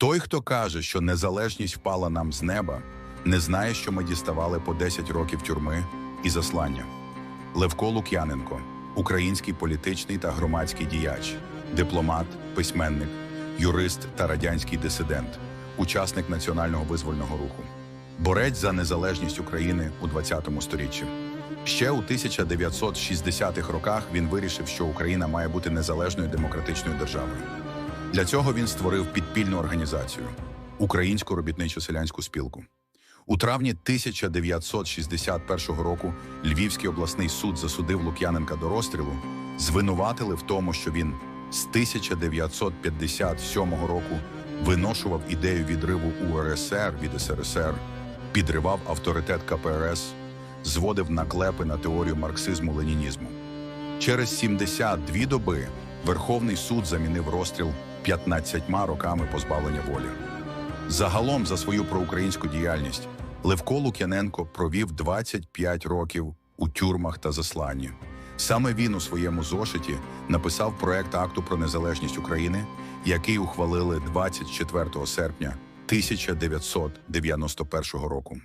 Той, хто каже, що незалежність впала нам з неба, не знає, що ми діставали по 10 років тюрми і заслання. Левко Лук'яненко, український політичний та громадський діяч, дипломат, письменник, юрист та радянський дисидент, учасник національного визвольного руху, борець за незалежність України у 20 сторіччі. Ще у 1960-х роках він вирішив, що Україна має бути незалежною демократичною державою. Для цього він створив підпільну організацію Українську робітничо селянську спілку. У травні 1961 року Львівський обласний суд засудив Лук'яненка до розстрілу, звинуватили в тому, що він з 1957 року виношував ідею відриву УРСР від СРСР, підривав авторитет КПРС, зводив наклепи на теорію марксизму-ленінізму. Через 72 доби Верховний суд замінив розстріл 15 роками позбавлення волі. Загалом за свою проукраїнську діяльність Левко Лук'яненко провів 25 років у тюрмах та засланні. Саме він у своєму зошиті написав проект акту про незалежність України, який ухвалили 24 серпня 1991 року.